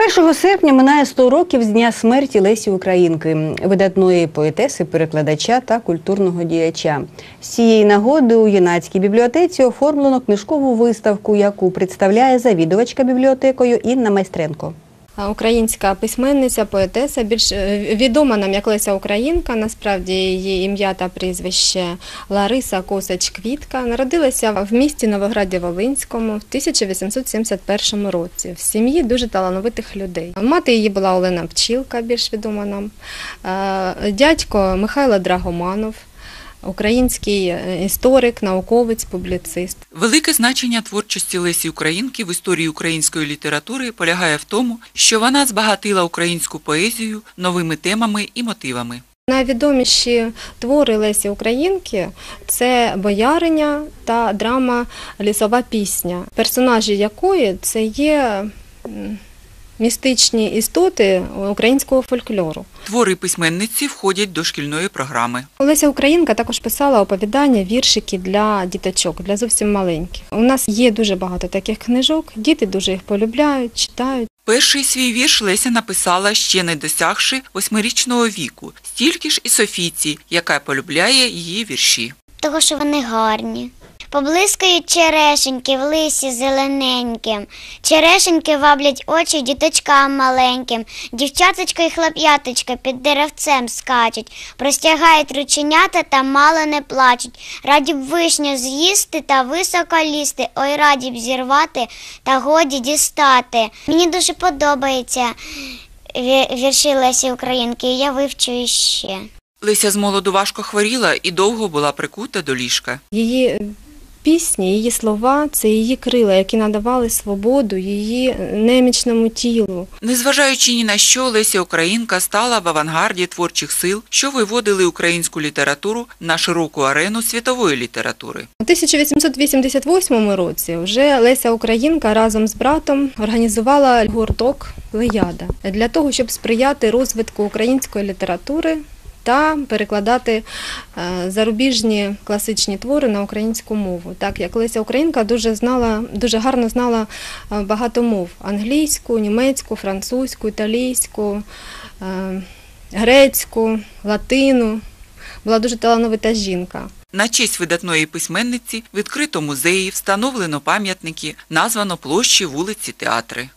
1 серпня минає 100 років з дня смерті Лесі Українки, видатної поетеси, перекладача та культурного діяча. З цієї нагоди у юнацькій бібліотеці оформлено книжкову виставку, яку представляє завідувачка бібліотекою Інна Майстренко. Українська письменниця, поетеса, більш е, відома нам як Леся Українка. Насправді її ім'я та прізвище Лариса Косач Квітка. Народилася в місті Новограді Волинському в 1871 році в сім'ї дуже талановитих людей. Мати її була Олена Пчілка, більш відома нам. Дядько Михайло Драгоманов. Український е, історик, науковець, публіцист. Велике значення творчості Лесі Українки в історії української літератури полягає в тому, що вона збагатила українську поезію новими темами і мотивами. Найвідоміші твори Лесі Українки це бояриня та драма Лісова пісня, персонажі якої це є містичні істоти українського фольклору. Твори письменниці входять до шкільної програми. Леся Українка також писала оповідання, віршики для діточок, для зовсім маленьких. У нас є дуже багато таких книжок, діти дуже їх полюбляють, читають. Перший свій вірш Леся написала ще не досягши восьмирічного віку, стільки ж і Софійці, яка полюбляє її вірші. того, що вони гарні. Поблискають черешеньки в лисі зелененьким. Черешеньки ваблять очі діточкам маленьким. Дівчаточка і хлоп'яточка під деревцем скачуть, простягають рученята та мало не плачуть. Раді б вишню з'їсти та високо лізти, ой, раді б зірвати та годі дістати. Мені дуже подобається ві- вірші Лесі Українки, і я вивчу іще. Леся з молоду важко хворіла і довго була прикута до ліжка. Її пісні, її слова це її крила, які надавали свободу її немічному тілу. Незважаючи ні на що, Леся Українка стала в авангарді творчих сил, що виводили українську літературу на широку арену світової літератури. У 1888 році вже Леся Українка разом з братом організувала гурток Леяда для того, щоб сприяти розвитку української літератури та перекладати е, зарубіжні класичні твори на українську мову. Так як Леся Українка дуже знала, дуже гарно знала е, багато мов: англійську, німецьку, французьку, італійську, е, грецьку, латину. Була дуже талановита жінка. На честь видатної письменниці відкрито музеї, встановлено пам'ятники, названо площі, вулиці, театри.